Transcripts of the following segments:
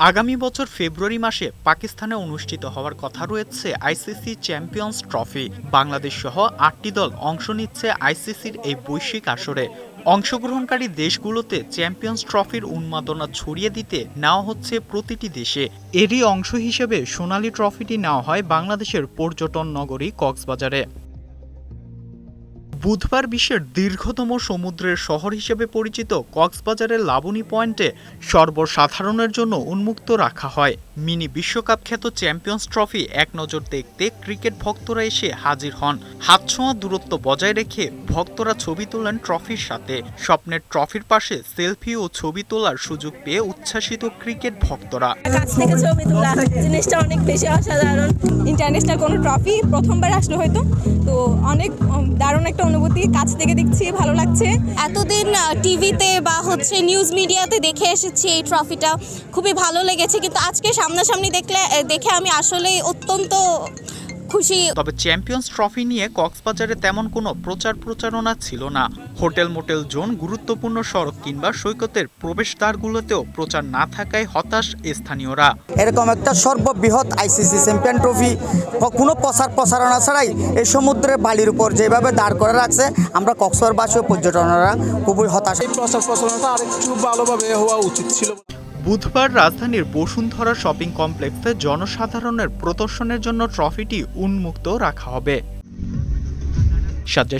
আগামী বছর ফেব্রুয়ারি মাসে পাকিস্তানে অনুষ্ঠিত হওয়ার কথা রয়েছে আইসিসি চ্যাম্পিয়ন্স ট্রফি। বাংলাদেশ সহ আটটি দল অংশ নিচ্ছে আইসিসির এই বৈশ্বিক আসরে। অংশগ্রহণকারী দেশগুলোতে চ্যাম্পিয়ন্স ট্রফির উন্মাদনা ছড়িয়ে দিতে নেওয়া হচ্ছে প্রতিটি দেশে। এরই অংশ হিসেবে সোনালী ট্রফিটি নেওয়া হয় বাংলাদেশের পর্যটন নগরী কক্সবাজারে। বুধবার বিশ্বের দীর্ঘতম সমুদ্রের শহর হিসেবে পরিচিত কক্সবাজারের লাবণী পয়েন্টে সর্বসাধারণের জন্য উন্মুক্ত রাখা হয়। মিনি বিশ্বকাপ খ্যাত চ্যাম্পিয়ন্স ট্রফি এক নজর দেখতে ক্রিকেট ভক্তরা এসে হাজির হন। হাতছোঁয়া দূরত্ব বজায় রেখে ভক্তরা ছবি তোলেন ট্রফির সাথে। স্বপ্নের ট্রফির পাশে সেলফি ও ছবি তোলার সুযোগ পেয়ে উচ্ছ্বাসিত ক্রিকেট ভক্তরা। কাছ থেকে ছবি তোলা জিনিসটা অনেক বেশি অসাধারণ। ইন্টারন্যাশনাল কোনো ট্রফি প্রথমবার আসলো হয়তো। তো অনেক দারুণ একটা অনুভূতি। কাছ থেকে দেখছি ভালো লাগছে। এতদিন টিভিতে বা হচ্ছে নিউজ মিডিয়াতে দেখে এসেছি এই ট্রফিটা। খুবই ভালো লেগেছে কিন্তু আজকে সামনাসামনি দেখলে দেখে আমি আসলেই অত্যন্ত খুশি। তবে চ্যাম্পিয়ন্স ট্রফি নিয়ে কক্সবাজারে তেমন কোনো প্রচার প্রচারণা ছিল না। হোটেল মোটেল জোন গুরুত্বপূর্ণ সড়ক কিংবা সৈকতের প্রবেশদ্বারগুলোতেও প্রচার না থাকায় হতাশ স্থানীয়রা। এরকম একটা সর্ববৃহৎ আইসিসি চ্যাম্পিয়ন ট্রফি কোনো প্রচার প্রচারণা ছাড়াই এই সমুদ্রের বালির উপর যেভাবে দাঁড় করে রাখছে আমরা কক্সবারবাসী ও পর্যটনেরা খুবই হতাশ। এই প্রচার প্রচারণাটা আরেকটু ভালোভাবে হওয়া উচিত ছিল। বুধবার রাজধানীর বসুন্ধরা শপিং কমপ্লেক্সে জনসাধারণের প্রদর্শনের জন্য ট্রফিটি উন্মুক্ত রাখা হবে।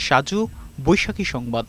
সাজু, বৈশাখী সংবাদ।